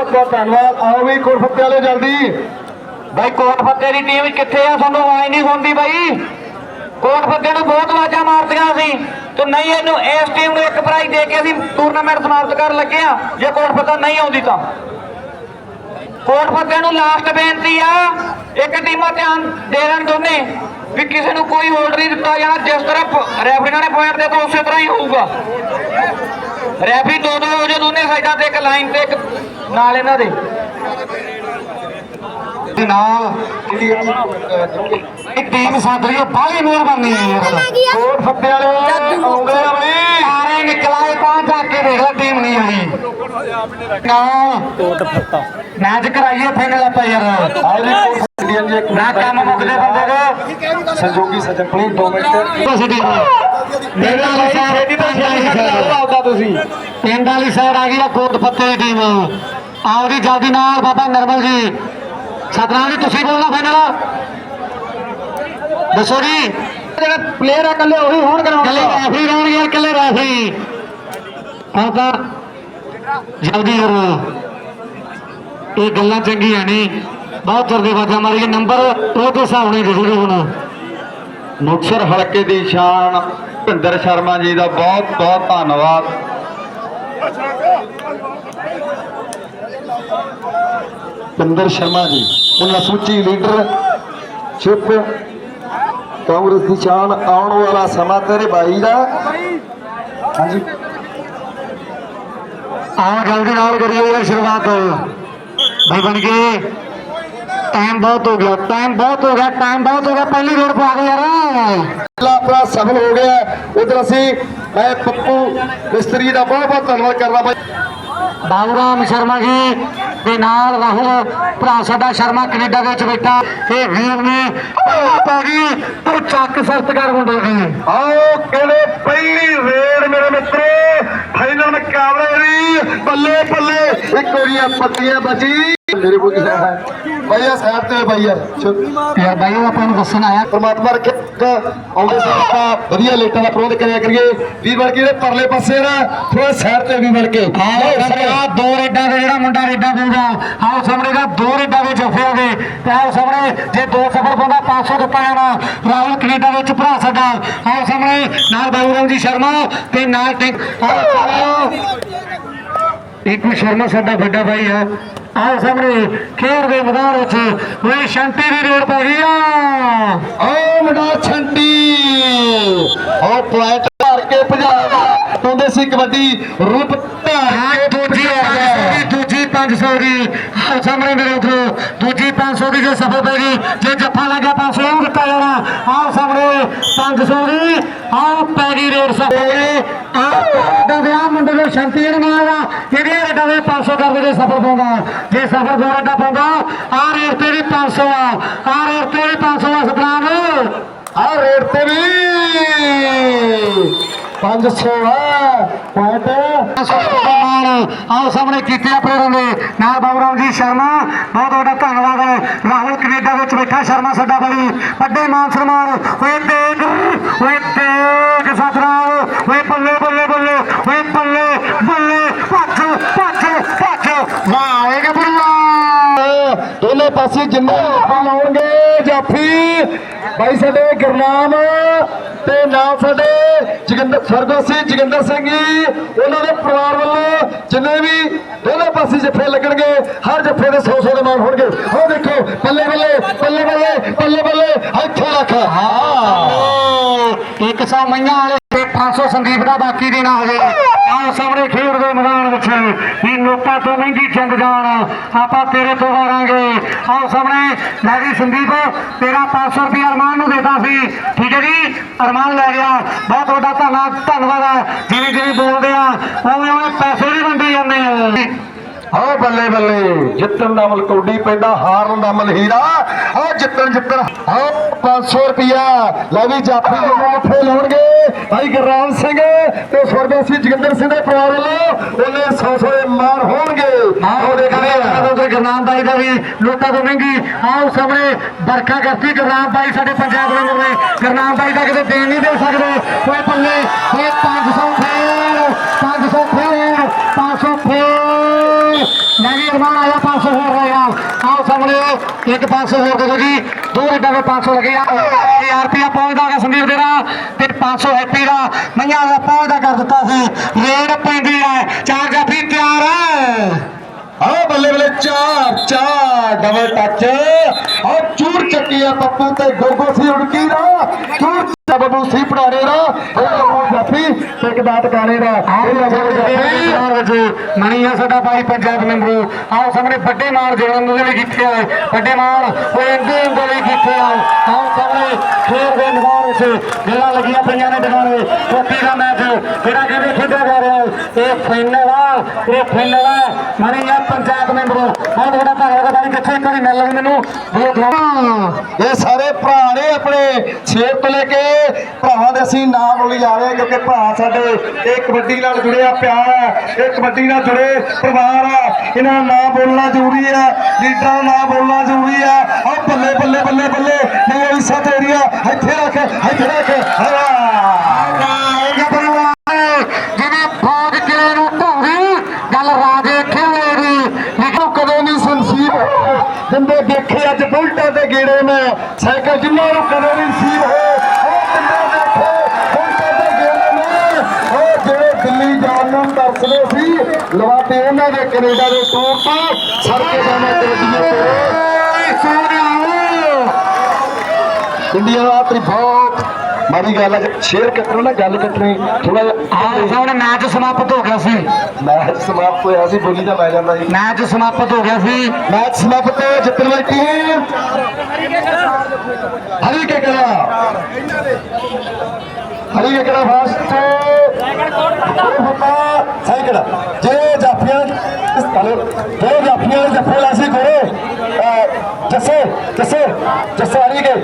ਬਹੁਤ ਬਹੁਤ ਧੰਨਵਾਦ। ਆਓ ਵੀ ਕੁਰਫੱਤੇ ਵਾਲੇ ਜਲਦੀ। ਬਾਈ ਕੋਟ ਦੀ ਟੀਮ ਕਿੱਥੇ ਆ? ਸਾਨੂੰ ਆਵਾਜ਼ ਨਹੀਂ ਸੁਣਦੀ ਬਾਈ। ਕੋਟ ਨੂੰ ਬਹੁਤ ਆਵਾਜ਼ਾਂ ਮਾਰਦੀਆਂ ਸੀ। ਤੇ ਨਹੀਂ, ਇਹਨੂੰ ਇਸ ਟੀਮ ਨੂੰ ਇੱਕ ਪ੍ਰਾਈਜ਼ ਦੇ ਕੇ ਅਸੀਂ ਟੂਰਨਾਮੈਂਟ ਸਮਾਪਤ ਕਰਨ ਲੱਗੇ ਆ। ਜੇ ਕੋਟ ਨਹੀਂ ਆਉਂਦੀ ਤਾਂ। ਕੋਟ ਨੂੰ ਲਾਸਟ ਬੇਨਤੀ ਆ, ਇੱਕ ਟੀਮਾਂ ਧਿਆਨ ਦੇ ਦੇਣ ਦੋਨੇ, ਵੀ ਕਿਸੇ ਨੂੰ ਕੋਈ ਹੋਲਡ ਨਹੀਂ ਦਿੱਤਾ ਜਾਣਾ। ਜਿਸ ਤਰ੍ਹਾਂ ਰੈਫਰੀ ਨੇ ਪੁਆਇੰਟ ਦੇ ਤਾਂ ਉਸੇ ਤਰ੍ਹਾਂ ਹੀ ਹੋਊਗਾ। ਰੈਫਰੀ ਦੋ ਦੋ ਹੋ ਜੇ ਦੋਨੇ ਸਾਈਡਾਂ ਤੇ ਇੱਕ ਲਾਈਨ ਤੇ ਇੱਕ ਨਾਲ ਇਹਨਾਂ ਦੇ। ਦੇ ਨਾਲ ਜਿਹੜੀ ਇੱਕ ਟੀਮ ਸਾਥ ਰਹੀ ਹੈ ਬਾਹਲੀ ਮਿਹਰਬਾਨੀ ਹੈ ਯਾਰ ਕੁਰਫੱਤੇ ਵਾਲੇ ਆਉਂਦੇ ਆ ਬਈ ਸਾਰੇ ਨਿਕਲਾਏ ਤਾਂ ਜਾ ਕੇ ਦੇਖ ਲੈ ਟੀਮ ਨਹੀਂ ਆਈ। ਨਾ ਮੈਚ ਕਰਾਈਏ ਫਾਈਨਲ ਆਪਾਂ ਯਾਰ। ਜੀ ਕੁਰਫੱਤੀਆਂ ਜੀ ਇੱਕ ਨਾ ਕੰਮ ਮੁੱਕਦੇ ਬੰਦੇ ਕੋ ਸੰਜੋਗੀ ਸੱਜਣ ਪਲੀਜ਼ 2 ਮਿੰਟ। ਪਿੰਡ ਵਾਲੀ ਸਾਈਡ ਇਹਦੀ ਤਾਂ ਕਰਦਾ ਆਉਂਦਾ ਤੁਸੀਂ ਪਿੰਡ ਵਾਲੀ ਸਾਈਡ ਆ ਗਈ ਆ ਕੋਟ ਫੱਤੇ ਦੀ ਟੀਮ ਆਓ ਜੀ ਜਲਦੀ ਨਾਲ ਬਾਬਾ ਨਰਮਲ ਜੀ। ਸਤਨਾਮ ਜੀ ਤੁਸੀਂ ਬੋਲਣਾ ਫਾਈਨਲ ਦੱਸੋ ਜੀ। ਜਿਹੜੇ ਪਲੇਅਰ ਆ ਕੱਲੇ ਉਹੀ ਹੋਣ ਕੱਲੇ ਕਰਾਉਣਗੇ ਰੈਫਰੀ ਰਹਿਣ ਯਾਰ ਕੱਲੇ ਰੈਫਰੀ ਤਾਂ ਜਲਦੀ ਕਰੋ। ਇਹ ਗੱਲਾਂ ਚੰਗੀਆਂ ਨਹੀਂ ਬਹੁਤ ਦੇ ਵਾਜਾ ਮਾਰੀ ਨੰਬਰ ਉਹ ਤੇ ਹਿਸਾਬ ਨਹੀਂ ਦਿਸਦੇ ਹੁਣ। ਮੁਕਸਰ ਹਲਕੇ ਦੀ ਸ਼ਾਨ ਭਿੰਦਰ ਸ਼ਰਮਾ ਜੀ ਦਾ ਬਹੁਤ ਬਹੁਤ ਧੰਨਵਾਦ। ਭਿੰਦਰ ਸ਼ਰਮਾ ਜੀ, ਉਹਨਾਂ ਸੂਚੀ ਲੀਡਰ ਚੁੱਪ। ਕਾਂਗਰਸ ਦੀ ਸ਼ਾਨ ਆਉਣ ਵਾਲਾ ਸਮਾਂ ਤੇਰੇ ਭਾਈ ਦਾ। ਹਾਂਜੀ। ਆਹ ਜਲਦੀ ਨਾਲ ਕਰੀਏ ਸ਼ੁਰੂਆਤ। ਭਾਈ ਬਣ ਕੇ ਟਾਈਮ ਬਹੁਤ ਹੋ ਗਿਆ ਟਾਈਮ ਬਹੁਤ ਹੋ ਗਿਆ ਟਾਈਮ ਬਹੁਤ ਹੋ ਗਿਆ, ਪਹਿਲੀ ਰੋਡ ਪਾ ਗਏ ਯਾਰ। ਆਪਣਾ ਸਫਲ ਹੋ ਗਿਆ। ਉਧਰ ਅਸੀਂ, ਮੈਂ, ਪੱਪੂ, ਮਿਸਤਰੀ ਦਾ ਬਹੁਤ ਬਹੁਤ ਧੰਨਵਾਦ ਕਰਦਾ ਬਾਈ। ਬਾਬੂ ਰਾਮ ਸ਼ਰਮਾ ਜੀ ਦੇ ਨਾਲ ਰਾਹੁਲ ਭਰਾ ਸਾਡਾ ਸ਼ਰਮਾ ਕੈਨੇਡਾ ਦੇ ਵਿੱਚ ਬੈਠਾ। ਇਹ ਵੀਰ ਨੇ ਪੈ ਗਈ ਉਹ ਚੱਕ ਸਖਤ ਕਰ ਮੁੰਡੇ ਦੀ। ਆਓ ਕਿਹੜੇ ਪਹਿਲੀ ਰੇਡ ਮੇਰੇ ਮਿੱਤਰੋ ਫਾਈਨਲ ਮੁਕਾਬਲੇ ਦੀ। ਬੱਲੇ ਬੱਲੇ ਇੱਕ ਹੋਰੀਆਂ ਪੱਤੀਆਂ ਬਚੀ। ਮੇਰੇ ਕੋਲ ਕੀ ਹੈ? ਭਈਆ ਸਾਹਿਬ ਤੇ ਭਈਆ ਯਾਰ ਬਾਈ ਉਹ ਆਪਾਂ ਨੂੰ ਦੱਸਣ ਆਇਆ। ਪਰਮਾਤਮਾ ਰੱਖੇ। ਆਉਂਦੇ ਸਾਲ ਆਪਾਂ ਵਧੀਆ ਲੇਟਾਂ ਦਾ ਪ੍ਰਬੰਧ ਕਰਿਆ ਕਰੀਏ। ਵੀ ਬਣ ਕੇ ਪਰਲੇ ਪਾਸੇ ਨਾ ਥੋੜਾ ਸਾਈਡ ਤੇ ਵੀ ਬਣ ਕੇ। ਆਹ ਦੋ ਰੇਡਾਂ ਦੇ ਜਿਹੜਾ ਮੁੰਡਾ ਰੇਡਾਂ ਪਾਉਂਦਾ ਆਹ ਸਾਹਮਣੇ ਦਾ ਦੋ ਰੇਡਾਂ ਦੇ ਜੱਫੇ ਹੋ ਗਏ। ਤੇ ਆਹ ਸਾਹਮਣੇ ਜੇ ਦੋ ਸਫਰ ਪਾਉਂਦਾ 500 ਦਿੱਤਾ ਜਾਣਾ। ਰਾਹੁਲ ਕੈਨੇਡਾ ਵਿੱਚ ਭਰਾ ਸਾਡਾ। ਆਹ ਸਾਹਮਣੇ ਨਾਲ ਬਾਬੂ ਰਾਮ ਜੀ ਸ਼ਰਮਾ ਤੇ ਨਾਲ ਟੈਂਕ ਇੱਕ ਸ਼ਰਮਾ ਸਾਡਾ ਵੱਡਾ ਭਾਈ ਹੈ ਆਹ ਸਾਹਮਣੇ ਖੇਡ ਦੇ ਮੈਦਾਨ ਵਿੱਚ ਉਹ ਸ਼ੰਟੀ ਦੀ ਰੇਡ ਪੈ ਗਈ ਆ। ਓ ਮੁੰਡਾ ਛੰਟੀ। ਓ ਪੁਆਇੰਟ ਮਾਰ ਕੇ ਭਜਾ ਪਾਉਂਦੇ ਸੀ ਕਬੱਡੀ ਰੂਪ ਧਾਰ ਕੇ ਦੂਜੀ 500 ਦੀ ਦੂਜੀ 500 ਦੀ। ਆਹ ਸਾਹਮਣੇ ਮੇਰੇ ਉਧਰ ਦੂਜੀ 500 ਦੀ ਜੇ ਸਫਰ ਪੈ ਗਈ। ਜੇ ਜੱਫਾ ਲੱਗਾ 500 ਉਹ ਦਿੱਤਾ ਜਾਣਾ। ਆਹ ਸਾਹਮਣੇ 500 ਦੀ ਆਹ ਪੈ ਗਈ ਰੇਡ ਨੂੰ ਸ਼ਾਂਤੀ ਜਣ ਮਾਰਦਾ ਇਹਦੇ ਰੇਡਾਂ ਦੇ 500 ਕਰਦੇ ਜੇ ਸਫਰ ਪਾਉਂਦਾ, ਜੇ ਸਫਰ ਦੋ ਰੇਡਾਂ ਪਾਉਂਦਾ, ਆਹ ਰੇਡ ਤੇ ਵੀ 500 ਆ। ਆਹ ਰੇਡ ਤੇ ਵੀ 500 ਆ, ਸਤਨਾਮ। ਆ ਰੇਟ ਤੇ ਵੀ 500 ਆ। ਪੁਆਇੰਟ। ਆਓ ਸਾਹਮਣੇ ਕੀਤੇ ਆ ਪਲੇਅਰਾਂ ਦੇ। ਨਾਲ ਬਾਬੂਰਾਮ ਜੀ ਸ਼ਰਮਾ। ਬਹੁਤ ਵੱਡਾ ਧੰਨਵਾਦ। ਹੈ ਰਾਹੁਲ ਕੈਨੇਡਾ ਵਿੱਚ ਬੈਠਾ ਸ਼ਰਮਾ ਸਾਡਾ ਬੜੀ ਵੱਡੇ ਮਾਨ ਸਨਮਾਨ। ਓਏ ਤੇਗ ਓਏ ਤੇਗ ਸਤਰਾਮ ਓਏ ਬੱਲੇ ਬੱਲੇ ਬੱਲੇ ਓਏ ਬੱਲੇ ਬੱਲੇ ਭੱਜ ਭੱਜ ਭੱਜ ਵਾਹ ਇਹ ਗੱਭਰੂਆ ਦੋਨੇ ਪਾਸੇ ਜਿੰਨੇ ਆਪਾਂ ਲਾਉਣਗੇ ਜਾਫੀ, ਬਾਈ ਸਾਡੇ ਗੁਰਨਾਮ ਤੇ ਨਾਲ ਸਾਡੇ ਜਗਿੰਦਰ ਸਰਗੋਸੀ ਜਗਿੰਦਰ ਸਿੰਘ ਜੀ, ਉਹਨਾਂ ਦੇ ਪਰਿਵਾਰ ਵੱਲੋਂ ਜਿੰਨੇ ਵੀ ਦੋਨੇ ਪਾਸੇ ਜੱਫੇ ਲੱਗਣਗੇ, ਹਰ ਜੱਫੇ ਦੇ 100 100 ਦੇ ਮਾਨ ਹੋਣਗੇ। ਉਹ ਦੇਖੋ ਬੱਲੇ ਬੱਲੇ ਬੱਲੇ ਬੱਲੇ ਬੱਲੇ ਬੱਲੇ ਇੱਥੇ ਰੱਖ। ਹਾਂ। 100 ਮਈਆਂ ਵਾਲੇ ਤੇ 500 ਸੰਦੀਪ ਦਾ ਬਾਕੀ ਦੇਣਾ ਹੋਵੇ ਆਹ ਸਾਹਮਣੇ ਖੇਡ ਦੇ ਮੈਦਾਨ ਵਿੱਚ ਵੀ ਲੋਕਾਂ ਤੋਂ ਮਹਿੰਗੀ ਜੰਗ ਜਾਣ। ਆਪਾਂ ਤੇਰੇ ਤੋਂ ਹਾਰਾਂਗੇ। ਆਹ ਸਾਹਮਣੇ ਲੈ ਜੀ ਸੰਦੀਪ। ਤੇਰਾ 500 ਰੁਪਏ ਅਰਮਾਨ ਨੂੰ ਦੇਤਾ ਸੀ। ਠੀਕ ਹੈ ਜੀ, ਅਰਮਾਨ ਲੈ ਗਿਆ। ਬਹੁਤ ਵੱਡਾ ਧੰਨਵਾਦ ਧੰਨਵਾਦ ਹੈ ਜਿਵੇਂ ਜਿਵੇਂ ਬੋਲਦੇ ਆ, ਉਵੇਂ ਉਵੇਂ ਪੈਸੇ ਵੀ ਵੰਡੇ ਜਾਂਦੇ ਆ। ਹਾਂ ਬੱਲੇ ਬੱਲੇ, ਜਿੱਤਣ ਦਾ ਮੁੱਲ ਕੌਡੀ ਪੈਂਦਾ ਹਾਰਨ ਦਾ ਮੁੱਲ ਹੀਰਾ। ਹਾਂ ਜਿੱਤਣ ਜਿੱਤਣ ਹਾਂ 500 ਰੁਪਿਆ ਲੈ ਵੀ ਜਾਫੀ ਦੇ ਮੁੱਠੇ ਲਾਉਣਗੇ। ਭਾਈ ਗੁਰਰਾਮ ਸਿੰਘ ਤੇ ਸਵਰਗਵਾਸੀ ਜਗਿੰਦਰ ਸਿੰਘ ਦੇ ਪਰਿਵਾਰ ਵੱਲੋਂ ਉਹਨੇ 100 100 ਦੇ ਮਾਣ ਹੋਣਗੇ। ਉਹ ਦੇਖਦੇ ਆ। ਉਧਰ ਗੁਰਨਾਮ ਬਾਈ ਦਾ ਵੀ ਲੋਕਾਂ ਤੋਂ ਮਹਿੰਗੀ ਆਓ ਸਾਹਮਣੇ ਵਰਖਾ ਕਰਤੀ ਗੁਰਨਾਮ ਬਾਈ ਸਾਡੇ ਪੰਜਾਬ ਦੇ ਨੇ। ਗੁਰਨਾਮ ਬਾਈ ਦਾ ਕਿਤੇ ਦੇਣ ਨਹੀਂ ਦੇ ਸਕਦੇ। ਕੋਈ ਪੱਲੇ ਇਹ 500 ਫੇਰ 500 ਫੇਰ 500 ਫੇਰ ਨਹੀਂ ਅਰਮਾਨ ਆਇਆ 500 ਹੋਰ ਰਹੇਗਾ ਆਓ ਸਾਹਮਣੇ ਇੱਕ 500 ਹੋਰ ਦੇਖੋ ਜੀ। ਦੋ ਰੇਡਾਂ ਦੇ 500 ਲੱਗੇ ਆ। 1000 ਰੁਪਇਆ ਪਹੁੰਚਦਾ ਗਿਆ ਸੰਦੀਪ ਦੇ ਦਾ ਤੇ 500 ਹੈਪੀ ਦਾ ਮਈਆਂ ਦਾ ਪਹੁੰਚਦਾ ਕਰ ਦਿੱਤਾ ਸੀ। ਰੇਡ ਪੈਂਦੀ ਹੈ। ਚਾਰ ਜਾਫੀ ਤਿਆਰ। ਹੈ ਆ ਬੱਲੇ ਬੱਲੇ ਚਾਰ ਚਾਰ ਡਬਲ ਟੱਚ ਆ ਚੂਰ ਚੱਕੀ ਆ ਪੱਪੂ ਤੇ ਗੋਗੋ ਸੀ ਉੜਕੀ ਦਾ। ਚੂਰ ਬੱਬੂ ਸੀ ਪੜਾਰੇ ਦਾ ਉਹ ਜਾਫੀ ਤੇ ਇੱਕ ਦਾਤ ਕਾਲੇ ਦਾ ਇਹ ਬੱਬੂ ਜਾਫੀ ਮਣੀ ਆ ਸਾਡਾ ਭਾਈ ਪੰਜਾਬ ਮੈਂਬਰ ਆਓ ਸਾਹਮਣੇ ਵੱਡੇ ਮਾਨ ਜੋੜਨ ਨੂੰ ਵੀ ਕਿੱਥੇ ਆਏ ਵੱਡੇ ਮਾਨ ਉਹ ਇੰਦੇ ਗੋਲੀ ਕਿੱਥੇ ਆਏ ਆਓ ਸਾਹਮਣੇ ਖੇਡ ਦੇ ਨਿਗਾਹ ਵਿੱਚ ਜਿਹੜਾ ਲੱਗੀਆਂ ਪਈਆਂ ਨੇ ਦਿਖਾਣੇ ਕੋਪੀ ਦਾ ਮੈਚ ਜਿਹੜਾ ਕਿਵੇਂ ਖੇਡਿਆ ਜਾ ਰਿਹਾ ਹੈ। ਇਹ ਫਾਈਨਲ ਆ ਇਹ ਫਾਈਨਲ ਆ। ਮਣੀ ਆ ਪੰਜਾਬ ਮੈਂਬਰ ਆਹ ਜਿਹੜਾ ਭਾਈ ਇੱਕ ਵਾਰੀ ਮਿਲ ਮੈਨੂੰ। ਇਹ ਸਾਰੇ ਭਰਾ ਨੇ ਆਪਣੇ ਛੇਰ ਤੋਂ ਲੈ ਕੇ ਭਰਾਵਾਂ ਦੇ ਅਸੀਂ ਨਾਮ ਬੋਲੀ ਜਾ ਰਹੇ ਕਿਉਂਕਿ ਭਰਾ ਸਾਡੇ ਇਹ ਕਬੱਡੀ ਨਾਲ ਜੁੜਿਆ ਪਿਆਰ ਹੈ। ਇਹ ਕਬੱਡੀ ਨਾਲ ਜੁੜੇ ਪਰਿਵਾਰ ਆ। ਇਹਨਾਂ ਦਾ ਨਾਮ ਬੋਲਣਾ ਜ਼ਰੂਰੀ ਹੈ ਲੀਡਰਾਂ ਦਾ ਨਾਮ ਬੋਲਣਾ ਜ਼ਰੂਰੀ ਹੈ ਆ ਬੱਲੇ ਬੱਲੇ ਬੱਲੇ ਬੱਲੇ। ਨਹੀਂ ਉਹ ਇਸਾ ਤੇਰੀਆ ਇੱਥੇ ਰੱਖ ਇੱਥੇ ਰੱਖ। ਜਿਵੇਂ ਫੌਜ ਕਿਲੇ ਨੂੰ ਢੋਗੀ ਗੱਲ ਰਾਜੇ ਖੇਲੇ ਦੀ ਨਿਕਲ ਕਦੋਂ ਨਹੀਂ ਸੰਸੀਬ ਜਿੰਦੇ ਦੇਖੇ ਅੱਜ ਬੁਲਟਾਂ ਦੇ ਗੇੜੇ ਮੈਂ। ਸਾਈਕਲ ਜਿੰਨਾਂ ਨੂੰ ਕਦੋਂ ਨਹੀਂ ਨਸੀਬ ਹੋਏ ਉਹ ਜਿੰਦੇ ਦੇਖੇ ਬੁਲਟਾਂ ਦੇ ਗੇੜੇ ਮੈਂ। ਉਹ ਜਿਹੜੇ ਦਿੱਲੀ ਜਾਣ ਨੂੰ ਤਰਸਦੇ ਸੀ ਲਵਾਤੇ ਉਹਨਾਂ ਦੇ ਕੈਨੇਡਾ ਦੇ ਟੂਰ ਤੋਂ। ਸੜਕੇ ਜਾਣਾ ਕਬੱਡੀਏ ਤੇ ਸੋਹਣਿਆ। ਇੰਡੀਆ ਦਾ ਬਹੁਤ ਮਾੜੀ ਗੱਲ ਹੈ ਸ਼ੇਅਰ ਕੱਟਣਾ ਨਾ ਗੱਲ ਕੱਟਣੀ ਥੋੜਾ ਆਹ ਸਾਹਮਣੇ ਮੈਚ ਸਮਾਪਤ ਹੋ ਗਿਆ ਸੀ। ਮੈਚ ਸਮਾਪਤ ਹੋਇਆ ਸੀ ਬੋਲੀ ਦਾ ਪੈ ਜਾਂਦਾ ਸੀ। ਮੈਚ ਸਮਾਪਤ ਹੋ ਗਿਆ ਸੀ। ਮੈਚ ਸਮਾਪਤ ਜਿੱਤਣ ਵਾਲੀ ਟੀਮ। ਹਰੀ ਕੇ ਕਲਾ ਹਰੀ ਕੇ ਕਲਾ ਫਾਸਟ ਸਾਈਕਲ ਜੇ ਜਾਫੀਆਂ ਇਸ ਤਲੇ ਜੇ ਜਾਫੀਆਂ ਜੱਫੇ ਲਾਸੀ ਕਰੋ ਜੱਸੇ ਜੱਸੇ ਜੱਸੇ ਹਰੀ ਕੇ।